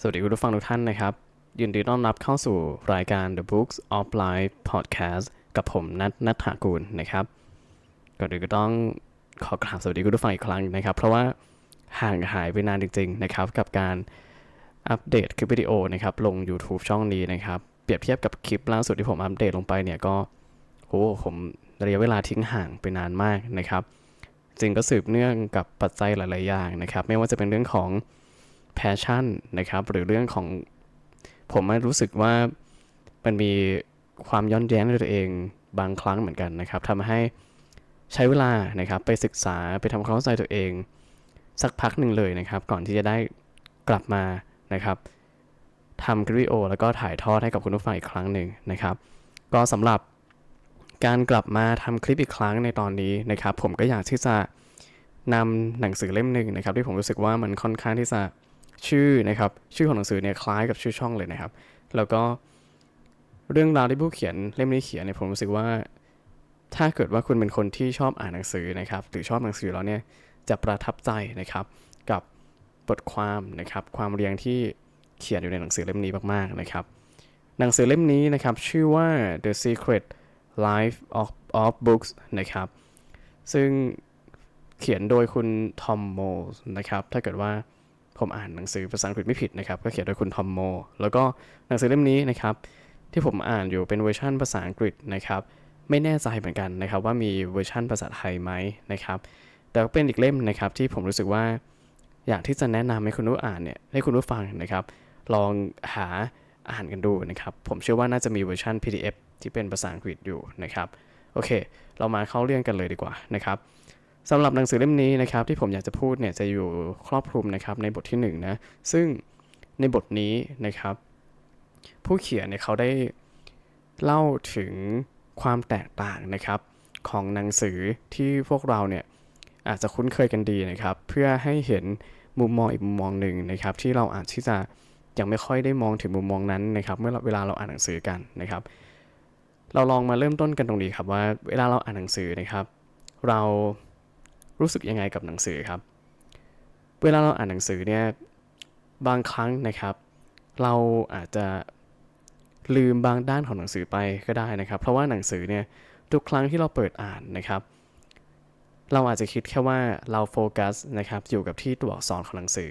สวัสดีคุณผู้ฟังทุกท่านนะครับ ยินดีต้อนรับเข้าสู่รายการ The Books of Life Podcast กับผมนัทนัทธากูลนะครับก่อนอื่นก็ต้องขอกราบสวัสดีคุณผู้ฟังอีกครั้งนะครับ เพราะว่าห่างหายไปนานจริงๆนะครับ กับการอัปเดตคลิปวิดีโอนะครับ ลง YouTube ช่องนี้นะครับ เปรียบเทียบกับคลิปล่าสุดที่ผมอัปเดตลงไปเนี่ยก็โอ้ผมระยะเวลาทิ้งห่างไปนานมากนะครับ จริงก็สืบเนื่องกับปัจจัยหลาย ๆ อย่างนะครับ ไม่ว่าจะเป็นเรื่องของ แพชชั่นนะครับ หรือเรื่องของผมรู้สึกว่ามันมีความย้อนแย้งในตัวเองบางครั้งเหมือนกันนะครับทำให้ใช้เวลานะครับไปศึกษาไปทำความเข้าใจตัวเอง สักพักหนึ่งเลยนะครับ ก่อนที่จะได้กลับมานะครับทำคลิปวิดีโอ แล้วก็ถ่ายทอดให้กับคุณผู้ฟังอีกครั้งหนึ่งนะครับ ก็สำหรับการกลับมาทำคลิปอีกครั้งในตอนนี้นะครับ ผมก็อยากที่จะนำหนังสือเล่มหนึ่งนะครับ ที่ผมรู้สึกว่ามันค่อนข้างที่จะ ชื่อนะครับ ชื่อของหนังสือเนี่ยคล้ายกับชื่อช่องเลยนะครับ แล้วก็เรื่องราวที่ผู้เขียนเล่มนี้เขียนเนี่ยผมรู้สึกว่า ถ้าเกิดว่าคุณเป็นคนที่ชอบอ่านหนังสือนะครับ หรือชอบหนังสือแล้วเนี่ยจะประทับใจนะครับ กับบทความนะครับ ความเรียงที่เขียนอยู่ในหนังสือเล่มนี้มากๆนะครับ หนังสือเล่มนี้นะครับ ชื่อว่า The Secret Life of, of Books นะครับ ซึ่งเขียนโดยคุณทอมโมนะครับ ถ้าเกิดว่า ผมอ่านหนังสือภาษาอังกฤษไม่ผิดนะครับก็เขียนโดยคุณทอมโม แล้วก็หนังสือเล่มนี้นะครับที่ผมอ่านอยู่เป็นเวอร์ชันภาษาอังกฤษนะครับไม่แน่ใจเหมือนกันนะครับว่ามีเวอร์ชันภาษาไทยไหมนะครับแต่ก็เป็นอีกเล่มนะครับที่ผมรู้สึกว่า อยากที่จะแนะนำให้คุณผู้อ่านเนี่ยให้คุณผู้ฟังนะครับ ลองหาอ่านกันดูนะครับ ผมเชื่อว่าน่าจะมีเวอร์ชัน PDF ที่เป็นภาษาอังกฤษอยู่นะครับโอเค เรามาเข้าเรื่องกันเลยดีกว่านะครับ สำหรับหนังสือเล่มนี้นะครับที่ผมอยากจะพูดเนี่ยจะอยู่ครอบคลุมนะครับในบทที่1นนะซึ่งในบทนี้นะครับ ผู้เขียนเนี่ยเขาได้เล่าถึงความแตกต่างนะครับของหนังสือที่พวกเราเนี่ยอาจจะคุ้นเคยกันดีนะครับ เพื่อให้เห็นมุมมองอีกมุมมองหนึ่งนะครับ ที่เราอาจที่จะยังไม่ค่อยได้มองถึงมุมมองนั้นนะครับ เมื่อเวลาเราอ่านหนังสือกันนะครับ เราลองมาเริ่มต้นกันตรงนี้ครับว่าเวลาเราอ่านหนังสือนะครับ เรา รู้สึกยังไงกับหนังสือครับ เวลาเราอ่านหนังสือเนี่ยบางครั้งนะครับ เราอาจจะลืมบางด้านของหนังสือไปก็ได้นะครับ เพราะว่าหนังสือเนี่ยทุกครั้งที่เราเปิดอ่านนะครับ เราอาจจะคิดแค่ว่าเราโฟกัสนะครับอยู่กับที่ตัวอักษรของหนังสือ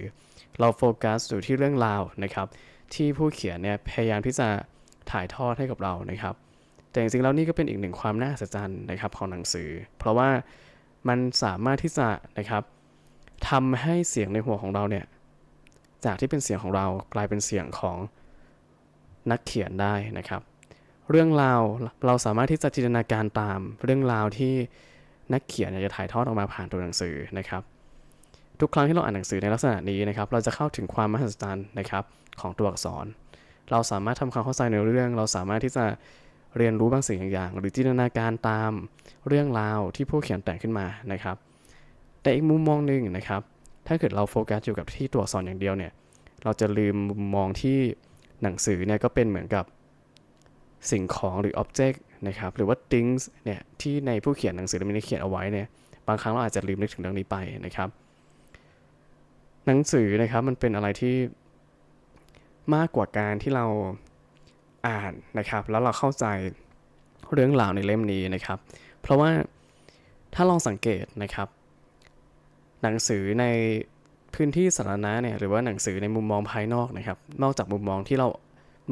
เราโฟกัสอยู่ที่เรื่องราวนะครับ ที่ผู้เขียนเนี่ยพยายามที่จะถ่ายทอดให้กับเรานะครับ แต่จริงๆแล้วนี่ก็เป็นอีกหนึ่งความน่าอัศจรรย์นะครับของหนังสือ เพราะว่า มันสามารถที่จะนะครับทำให้เสียงในหัวของเราเนี่ยจากที่เป็นเสียงของเรากลายเป็นเสียงของนักเขียนได้นะครับ เรื่องราวเราสามารถที่จะจินตนาการตามเรื่องราวที่นักเขียนจะถ่ายทอดออกมาผ่านตัวหนังสือนะครับ ทุกครั้งที่เราอ่านหนังสือในลักษณะนี้นะครับ เราจะเข้าถึงความมหัศจรรย์นะครับของตัวอักษร เราสามารถทำความเข้าใจในเรื่อง เราสามารถที่จะ เรียนรู้บางสิ่งอย่างหรือจินตนาการตามเรื่องราวที่ผู้เขียนแต่งขึ้นมานะครับ แต่อีกมุมมองหนึ่งนะครับ ถ้าเกิดเราโฟกัสอยู่กับที่ตัวอักษรอย่างเดียวเนี่ย เราจะลืมมุมมองที่หนังสือเนี่ยก็เป็นเหมือนกับสิ่งของหรือ object นะครับ หรือว่า things เนี่ยที่ในผู้เขียนหนังสือเล่มนี้เขียนเอาไว้เนี่ย บางครั้งเราอาจจะลืมนึกถึงเรื่องนี้ไปนะครับ หนังสือนะครับมันเป็นอะไรที่มากกว่าการที่เรา อ่านนะครับ แล้วเราเข้าใจเรื่องราวในเล่มนี้นะครับ เพราะว่าถ้าลองสังเกตนะครับ หนังสือในพื้นที่สาธารณะเนี่ยหรือว่าหนังสือในมุมมองภายนอกนะครับ นอกจากมุมมองที่เรา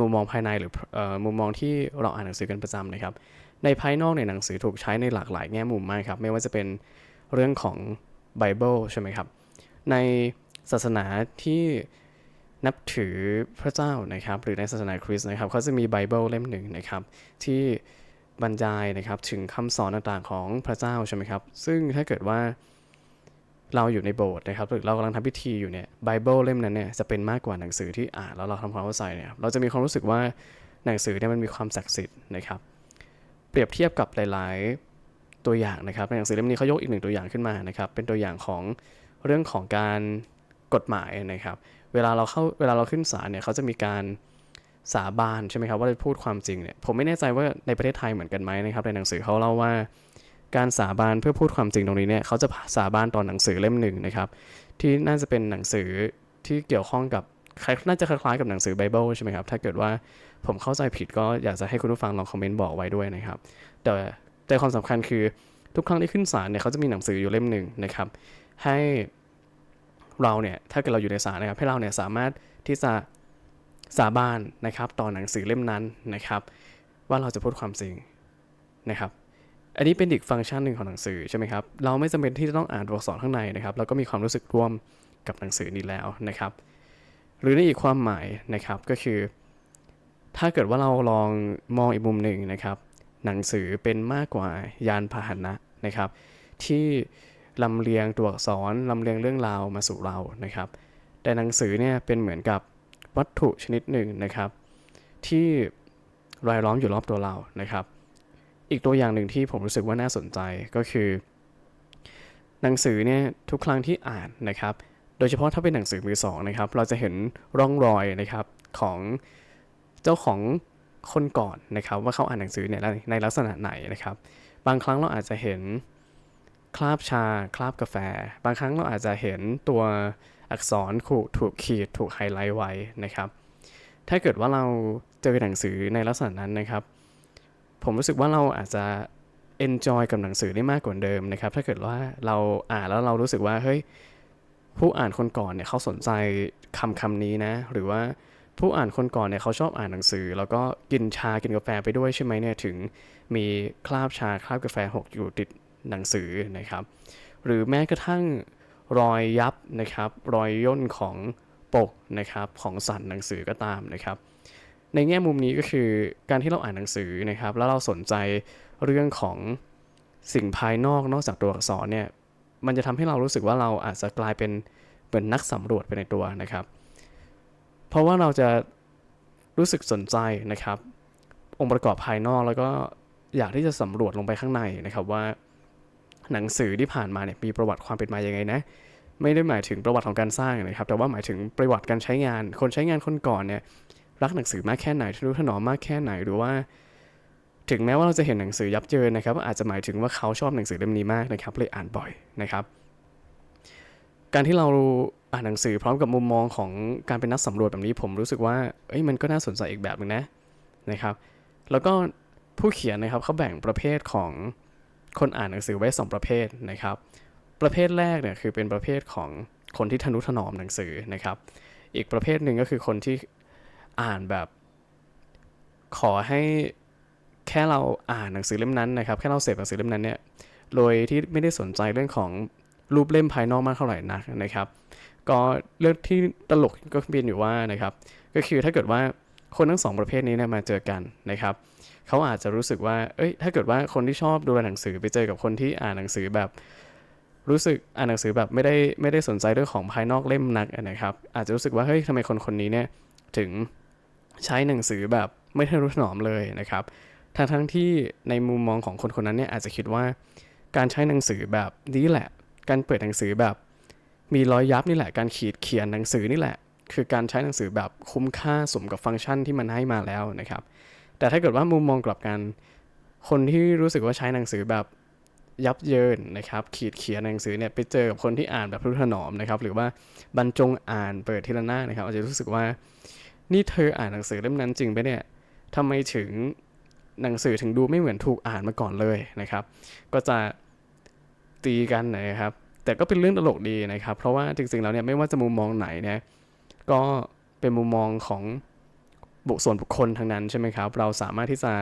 มุมมองภายในหรือมุมมองที่เราอ่านหนังสือกันประจำนะครับ ในภายนอกในหนังสือถูกใช้ในหลากหลายแง่มุมมากครับ ไม่ว่าจะเป็นเรื่องของไบเบิลใช่ไหมครับ ในศาสนาที่ นับถือพระเจ้านะครับ หรือในศาสนาคริสต์นะครับเขาจะมีไบเบิลเล่มหนึ่งนะครับ ที่บรรยายนะครับถึงคำสอนต่างๆของพระเจ้าใช่ไหมครับ ซึ่งถ้าเกิดว่าเราอยู่ในโบสถ์นะครับหรือเรากำลังทำพิธีอยู่เนี่ยไบเบิลเล่มนั้นเนี่ยจะเป็นมากกว่าหนังสือที่อ่านแล้วเราทำความเข้าใจเนี่ยเราจะมีความรู้สึกว่าหนังสือเนี่ยมันมีความศักดิ์สิทธิ์นะครับ เปรียบเทียบกับหลาย ๆ ตัวอย่างนะครับในหนังสือเล่มนี้เขายกอีกหนึ่งตัวอย่างขึ้นมานะครับ เป็นตัวอย่างของเรื่องของการ กฎหมายนะครับ เวลาเราเข้าเวลาเราขึ้นศาลเนี่ยเขาจะมีการสาบานใช่ไหมครับว่าจะพูดความจริงเนี่ยผมไม่แน่ใจว่าในประเทศไทยเหมือนกันไหมนะครับในหนังสือเขาเล่าว่าการสาบานเพื่อพูดความจริงตรงนี้เนี่ยเขาจะสาบานตอนหนังสือเล่มหนึ่งนะครับที่น่าจะเป็นหนังสือที่เกี่ยวข้องกับคล้ายน่าจะคล้ายๆกับหนังสือไบเบิลใช่ไหมครับถ้าเกิดว่าผมเข้าใจผิดก็อยากจะให้คุณผู้ฟังลองคอมเมนต์บอกไว้ด้วยนะครับแต่แต่ความสำคัญคือทุกครั้งที่ขึ้นศาลเนี่ยเขาจะมีหนังสืออยู่เล่มหนึ่งนะครับให้ เราเนี่ยถ้าเกิดเราอยู่ในศาลนะครับให้เราเนี่ยสามารถที่จะสาบานนะครับต่อหนังสือเล่มนั้นนะครับ ว่าเราจะพูดความจริงนะครับ อันนี้เป็นอีกฟังก์ชันหนึ่งของหนังสือใช่ไหมครับเราไม่จำเป็นที่จะต้องอ่านตัวอักษรข้างในนะครับเราก็มีความรู้สึกร่วมกับหนังสือนี้แล้วนะครับ หรือในอีกความหมายนะครับก็คือ ถ้าเกิดว่าเราลองมองอีกมุมหนึ่งนะครับ หนังสือเป็นมากกว่ายานพาหนะนะครับ ที่ ลำเลียงตัวอักษรลำเลียงเรื่องราวมาสู่เรานะครับ แต่หนังสือเนี่ยเป็นเหมือนกับวัตถุชนิดหนึ่งนะครับ ที่รายล้อมอยู่รอบตัวเรานะครับ อีกตัวอย่างหนึ่งที่ผมรู้สึกว่าน่าสนใจก็คือ หนังสือเนี่ยทุกครั้งที่อ่านนะครับ โดยเฉพาะถ้าเป็นหนังสือมือสองนะครับ เราจะเห็นร่องรอยนะครับของเจ้าของคนก่อนนะครับ ว่าเขาอ่านหนังสือเนี่ยในลักษณะไหนนะครับ บางครั้งเราอาจจะเห็น คราบชา คราบกาแฟ บางครั้งเราอาจจะเห็นตัวอักษรถูกถูกขีดถูกไฮไลท์ไว้นะครับ ถ้าเกิดว่าเราเจอหนังสือในลักษณะนั้นนะครับ ผมรู้สึกว่าเราอาจจะ enjoy กับหนังสือได้มากกว่าเดิมนะครับ ถ้าเกิดว่าเราอ่านแล้วเรารู้สึกว่าเฮ้ยผู้อ่านคนก่อนเนี่ยเขาสนใจคำคำนี้นะ หรือว่าผู้อ่านคนก่อนเนี่ยเขาชอบอ่านหนังสือ แล้วก็กินชากินกาแฟไปด้วยใช่ไหมเนี่ยถึงมีคราบชาคราบกาแฟหกอยู่ติด หนังสือนะครับ หรือแม้กระทั่งรอยยับนะครับ รอยย่นของปกนะครับของสันหนังสือก็ตามนะครับ ในแง่มุมนี้ก็คือการที่เราอ่านหนังสือนะครับ แล้วเราสนใจเรื่องของสิ่งภายนอกนอกจากตัวอักษรเนี่ยมันจะทำให้เรารู้สึกว่าเราอาจจะกลายเป็นเหมือนนักสำรวจไปในตัวนะครับ เพราะว่าเราจะรู้สึกสนใจนะครับ องค์ประกอบภายนอกแล้วก็อยากที่จะสำรวจลงไปข้างในนะครับว่า หนังสือที่ผ่านมาเนี่ยมีประวัติความเป็นมาอย่างไงนะ ไม่ได้หมายถึงประวัติของการสร้างนะครับ แต่ว่าหมายถึงประวัติการใช้งาน คนใช้งานคนก่อนเนี่ยรักหนังสือมากแค่ไหนทนุถนอมมากแค่ไหนหรือว่า ถึงแม้ว่าเราจะเห็นหนังสือยับเยินนะครับ อาจจะหมายถึงว่าเขาชอบหนังสือเล่มนี้มากนะครับเลยอ่านบ่อยนะครับ การที่เราอ่านหนังสือพร้อมกับมุมมองของการเป็นนักสำรวจแบบนี้ ผมรู้สึกว่าเอ้ยมันก็น่าสนใจอีกแบบหนึงนะนะครับ แล้วก็ผู้เขียนนะครับเขาแบ่งประเภทของ คนอ่านหนังสือไว้ 2 ประเภทนะครับ ประเภทแรกเนี่ยคือเป็นประเภทของคนที่ทนุถนอมหนังสือนะครับ อีกประเภทหนึ่งก็คือคนที่อ่านแบบ ขอให้แค่เราอ่านหนังสือเล่มนั้นนะครับ แค่เราเสพหนังสือเล่มนั้นเนี่ย โดยที่ไม่ได้สนใจเรื่องของรูปเล่มภายนอกมากเท่าไหร่นักนะครับ ก็เรื่องที่ตลกก็เป็นอยู่ว่านะครับ ก็คือถ้าเกิดว่า คนทั้งสองประเภทนี้เนี่ยมาเจอกันนะครับเขาอาจจะรู้สึกว่า เอ้ย ถ้าเกิดว่าคนที่ชอบดูหนังสือไปเจอกับคนที่อ่านหนังสือแบบ รู้สึกอ่านหนังสือแบบไม่ได้ไม่ได้สนใจเรื่องของภายนอกเล่มนักนะครับ อาจจะรู้สึกว่า เฮ้ยทำไมคนคนนี้เนี่ยถึงใช้หนังสือแบบไม่ทะนุถนอมเลยนะครับ ทั้งทั้งที่ในมุมมองของคนคนนั้นเนี่ยอาจจะคิดว่า การใช้หนังสือแบบนี้แหละ การเปิดหนังสือแบบ มีรอยยับนี่แหละ การขีดเขียนหนังสือนี่แหละ คือการใช้หนังสือแบบคุ้มค่าสมกับฟังก์ชันที่มันให้มาแล้วนะครับ แต่ถ้าเกิดว่ามุมมองกลับกัน คนที่รู้สึกว่าใช้หนังสือแบบยับเยินนะครับ ขีดเขียนหนังสือเนี่ยไปเจอกับคนที่อ่านแบบทุถนอมนะครับ หรือว่าบรรจงอ่านเปิดทีละหน้านะครับ อาจจะรู้สึกว่านี่เธออ่านหนังสือเล่มนั้นจริงไปเนี่ยทำไมถึงหนังสือถึงดูไม่เหมือนถูกอ่านมาก่อนเลยนะครับ ก็จะตีกันนะครับ แต่ก็เป็นเรื่องตลกดีนะครับ เพราะว่าจริงๆแล้วเนี่ยไม่ว่าจะมุมมองไหนเนี่ย ก็เป็นมุมมองของบุคส่วนบุคคลทั้งนั้นใช่ไหมครับ เราสามารถที่จะ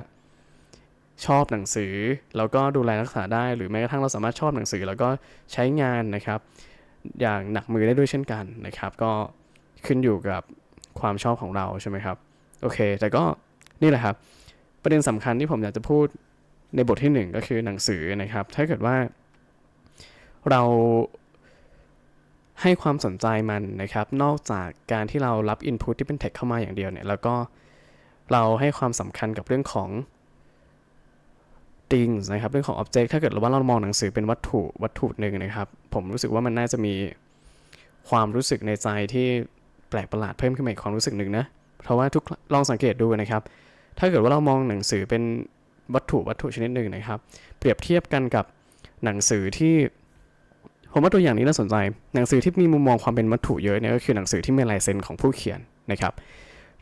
ชอบหนังสือ แล้วก็ดูแลรักษาได้ หรือแม้กระทั่งเราสามารถชอบหนังสือ แล้วก็ใช้งานนะครับ อย่างหนักมือได้ด้วยเช่นกันนะครับ ก็ขึ้นอยู่กับความชอบของเราใช่ไหมครับ โอเค แต่ก็นี่แหละครับ ประเด็นสำคัญที่ผมอยากจะพูดในบทที่หนึ่งก็คือหนังสือนะครับ ถ้าเกิดว่า เรา ให้ความสนใจมันนะครับ นอกจากการที่เรารับ Input ที่เป็น Text เข้ามาอย่างเดียวเนี่ยแล้วก็เราให้ความสำคัญกับเรื่องของ things นะครับ เรื่องของ object ถ้าเกิดว่าเรามองหนังสือเป็นวัตถุวัตถุหนึ่งนะครับ ผมรู้สึกว่ามันน่าจะมีความรู้สึกในใจที่แปลกประหลาดเพิ่มขึ้นมาอีกความรู้สึกหนึ่งนะ เพราะว่าทุกลองสังเกตดูนะครับ ถ้าเกิดว่าเรามองหนังสือเป็นวัตถุวัตถุชนิดหนึ่งนะครับ เปรียบเทียบกันกับหนังสือที่ ผมว่าตัวอย่างนี้น่าสนใจ หนังสือที่มีมุมมองความเป็นวัตถุเยอะเนี่ยก็คือหนังสือที่มีลายเซ็นของผู้เขียนนะครับ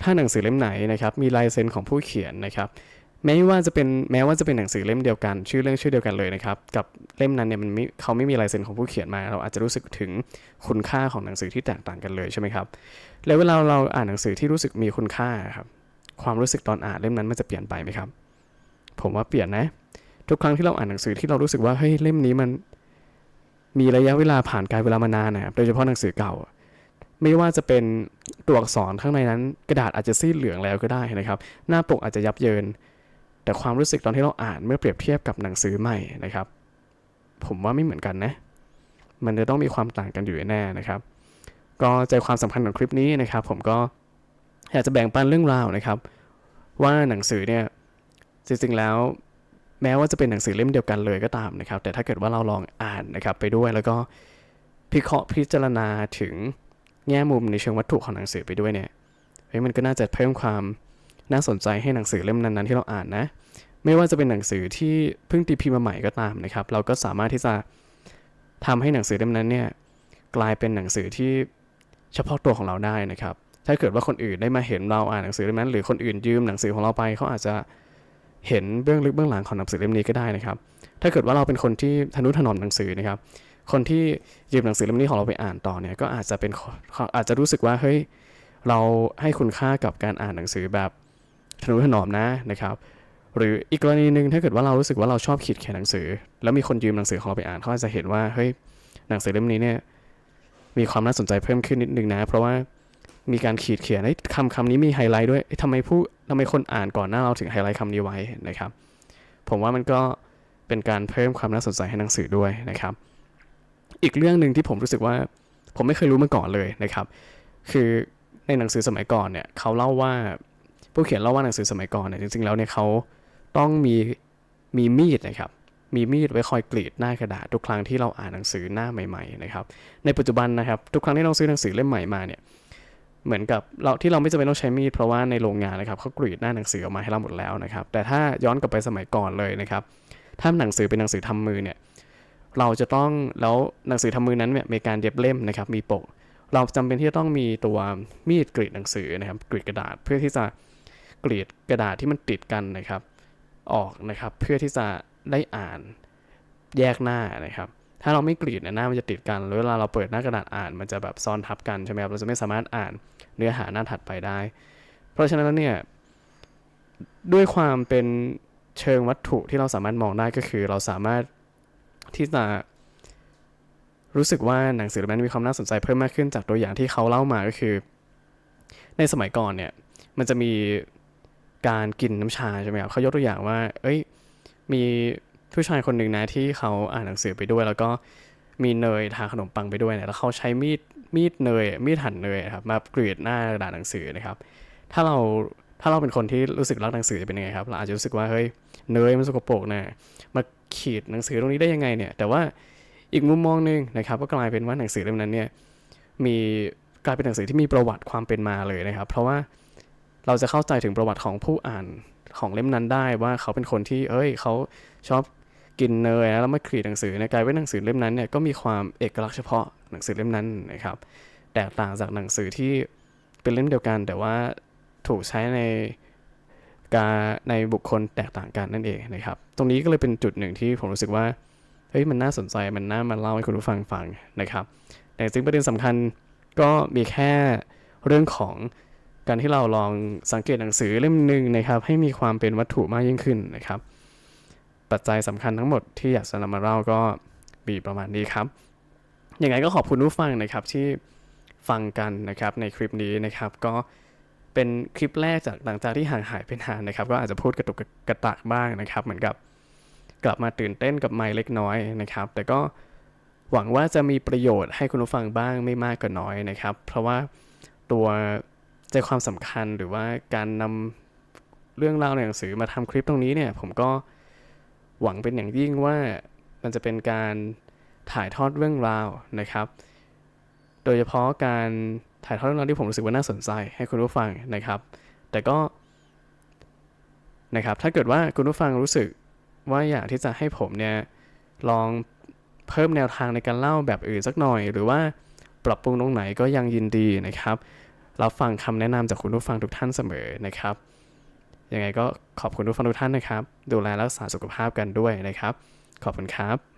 ถ้าหนังสือเล่มไหนนะครับมีลายเซ็นของผู้เขียนนะครับแม้ว่าจะเป็นแม้ว่าจะเป็นหนังสือเล่มเดียวกัน ชื่อเรื่องชื่อเดียวกันเลยนะครับ กับเล่มนั้นเนี่ยมันไม่เขาไม่มีลายเซ็นของผู้เขียนมา เราอาจจะรู้สึกถึงคุณค่าของหนังสือที่แตกต่างกันเลยใช่ไหมครับแล้วเวลาเราอ่านหนังสือที่รู้สึกมีคุณค่าครับความรู้สึกตอนอ่านเล่มนั้นมันจะเปลี่ยนไปไหมครับ ผมว่าเปลี่ยนนะ ทุกครั้งที่เราอ่านหนังสือที่เรารู้สึกว่าเฮ้ยเล่มนี้มัน มีระยะเวลาผ่านการเวลามานานนะครับโดยเฉพาะหนังสือเก่า ไม่ว่าจะเป็นตัวอักษรข้างในนั้น กระดาษอาจจะซีดเหลืองแล้วก็ได้นะครับ หน้าปกอาจจะยับเยิน แต่ความรู้สึกตอนที่เราอ่านเมื่อเปรียบเทียบกับหนังสือใหม่นะครับ ผมว่าไม่เหมือนกันนะ มันจะต้องมีความต่างกันอยู่แน่นะครับ ก็ใจความสำคัญของคลิปนี้นะครับ ผมก็อยากจะแบ่งปันเรื่องราวนะครับ ว่าหนังสือเนี่ยจริงๆแล้ว แม้ว่าจะเป็นหนังสือเล่มเดียวกันเลยก็ตามนะครับ แต่ถ้าเกิดว่าเราลองอ่านนะครับไปด้วยแล้วก็พิเคราะห์พิจารณาถึงแง่มุมในเชิงวัตถุของหนังสือไปด้วยเนี่ยเฮ้ยมันก็น่าจะเพิ่มความน่าสนใจให้หนังสือเล่มนั้นๆที่เราอ่านนะ ไม่ว่าจะเป็นหนังสือที่เพิ่งตีพิมพ์มาใหม่ก็ตามนะครับ เราก็สามารถที่จะทำให้หนังสือเล่มนั้นเนี่ยกลายเป็นหนังสือที่เฉพาะตัวของเราได้นะครับ ถ้าเกิดว่าคนอื่นได้มาเห็นเราอ่านหนังสือเล่มนั้น หรือคนอื่นยืมหนังสือของเราไปเขาอาจจะ เห็นเบื้องลึกเบื้องหลังของหนังสือเล่มนี้ก็ได้นะครับ ถ้าเกิดว่าเราเป็นคนที่ทนุถนอมหนังสือนะครับ คนที่ยืมหนังสือเล่มนี้ของเราไปอ่านต่อเนี่ยก็อาจจะเป็นอาจจะรู้สึกว่าเฮ้ยเราให้คุณค่ากับการอ่านหนังสือแบบทนุถนอมนะนะครับ หรืออีกกรณีหนึ่งถ้าเกิดว่าเรารู้สึกว่าเราชอบขีดเขียนหนังสือ แล้วมีคนยืมหนังสือของเราไปอ่านเขาอาจจะเห็นว่าเฮ้ยหนังสือเล่มนี้เนี่ยมีความน่าสนใจเพิ่มขึ้นนิดนึงนะ เพราะว่า มีการขีดเขียนคำคำนี้มีไฮไลท์ด้วยทำไมผู้ทำไมคนอ่านก่อนหน้าเราถึงไฮไลท์คำนี้ไว้นะครับ ผมว่ามันก็เป็นการเพิ่มความน่าสนใจให้หนังสือด้วยนะครับ อีกเรื่องหนึ่งที่ผมรู้สึกว่าผมไม่เคยรู้มาก่อนเลยนะครับ คือในหนังสือสมัยก่อนเนี่ยเขาเล่าว่าผู้เขียนเล่าว่าหนังสือสมัยก่อนเนี่ยจริงๆแล้วเนี่ยเขาต้องมีมีมีดนะครับมีมีดไว้คอยกรีดหน้ากระดาษทุกครั้งที่เราอ่านหนังสือหน้าใหม่ ๆ นะครับ ในปัจจุบันนะครับ ทุกครั้งที่เราซื้อหนังสือเล่มใหม่มาเนี่ย เหมือนกับเราที่เราไม่จำเป็นต้องใช้มีดเพราะว่าในโรงงานนะครับเขากรีดหน้าหนังสือออกมาให้เราหมดแล้วนะครับ แต่ถ้าย้อนกลับไปสมัยก่อนเลยนะครับถ้าหนังสือเป็นหนังสือทำมือเนี่ยเราจะต้องแล้วหนังสือทำมือนั้นเนี่ยมีการเย็บเล่มนะครับมีปก เราจำเป็นที่จะต้องมีตัวมีดกรีดหนังสือนะครับกรีดกระดาษเพื่อที่จะกรีดกระดาษที่มันติดกันนะครับ ออกนะครับเพื่อที่จะได้อ่านแยกหน้านะครับ ถ้าเราไม่กรีดเนี่ยหน้ามันจะติดกันแล้วเวลาเราเปิดหน้ากระดาษอ่านมันจะแบบซ้อนทับกันใช่ไหมครับเราจะไม่สามารถอ่านเนื้อหาหน้าถัดไปได้ เพราะฉะนั้นแล้วเนี่ยด้วยความเป็นเชิงวัตถุที่เราสามารถมองได้ก็คือ เราสามารถที่จะรู้สึกว่าหนังสือเล่มนั้นมีความน่าสนใจเพิ่มมากขึ้นจากตัวอย่างที่เขาเล่ามาก็คือ ในสมัยก่อนเนี่ยมันจะมีการกินน้ำชาใช่ไหมครับเขายกตัวอย่างว่า เอ้ยมี ผู้ชายคนหนึ่งนะที่เขาอ่านหนังสือไปด้วย แล้วก็มีเนยทาขนมปังไปด้วยเนี่ยแล้วเขาใช้มีดมีดเนยมีดหั่นเนยครับมากรีดหน้ากระดาษหนังสือนะครับ ถ้าเราถ้าเราเป็นคนที่รู้สึกรักหนังสือจะเป็นยังไงครับเราอาจจะรู้สึกว่าเฮ้ยเนยมันสกปรกนะมาขีดหนังสือตรงนี้ได้ยังไงเนี่ย แต่ว่าอีกมุมมองหนึ่งนะครับ ก็กลายเป็นว่าหนังสือเล่มนั้นเนี่ยมีกลายเป็นหนังสือที่มีประวัติความเป็นมาเลยนะครับ เพราะว่าเราจะเข้าใจถึงประวัติของผู้อ่านของเล่มนั้นได้ว่าเขาเป็นคนที่ เอ้ย เขาชอบ กินเนยแล้วมาขีดหนังสือในกลายเป็นหนังสือเล่มนั้นเนี่ยก็มีความเอกลักษณ์เฉพาะหนังสือเล่มนั้นนะครับแตกต่างจากหนังสือที่เป็นเล่มเดียวกัน แต่ว่าถูกใช้ในการในบุคคลแตกต่างกันนั่นเองนะครับ ตรงนี้ก็เลยเป็นจุดหนึ่งที่ผมรู้สึกว่าเฮ้ยมันน่าสนใจมันน่ามาเล่าให้คุณผู้ฟังฟังนะครับแต่จริงประเด็นสำคัญก็มีแค่เรื่องของการที่เราลองสังเกตหนังสือเล่มหนึ่งนะครับ ให้มีความเป็นวัตถุมากยิ่งขึ้นนะครับ ปัจจัยสำคัญทั้งหมดที่อยากจะนำมาเล่าก็มีประมาณนี้ครับยังไงก็ขอบคุณผู้ฟังนะครับที่ฟังกันนะครับในคลิปนี้นะครับก็เป็นคลิปแรกจากหลังจากที่ห่างหายไปนานนะครับ ก็อาจจะพูดกระตุกกระตากบ้างนะครับ เหมือนกับกลับมาตื่นเต้นกับไมค์เล็กน้อยนะครับ แต่ก็หวังว่าจะมีประโยชน์ให้คุณผู้ฟังบ้างไม่มากก็น้อยนะครับ เพราะว่าตัวใจความสำคัญหรือว่าการนำเรื่องราวในหนังสือมาทำคลิปตรงนี้เนี่ย ผมก็ หวังเป็นอย่างยิ่งว่ามันจะเป็นการถ่ายทอดเรื่องราวนะครับ โดยเฉพาะการถ่ายทอดเรื่องราวที่ผมรู้สึกว่าน่าสนใจให้คุณผู้ฟังนะครับ แต่ก็นะครับ ถ้าเกิดว่าคุณผู้ฟังรู้สึกว่าอยากที่จะให้ผมเนี่ยลองเพิ่มแนวทางในการเล่าแบบอื่นสักหน่อย หรือว่าปรับปรุงตรงไหนก็ยังยินดีนะครับ รับฟังคำแนะนำจากคุณผู้ฟังทุกท่านเสมอนะครับ ยังไงก็ขอบคุณทุกฟังทุกท่านนะครับ ดูแลรักษาสุขภาพกันด้วยนะครับ ขอบคุณครับ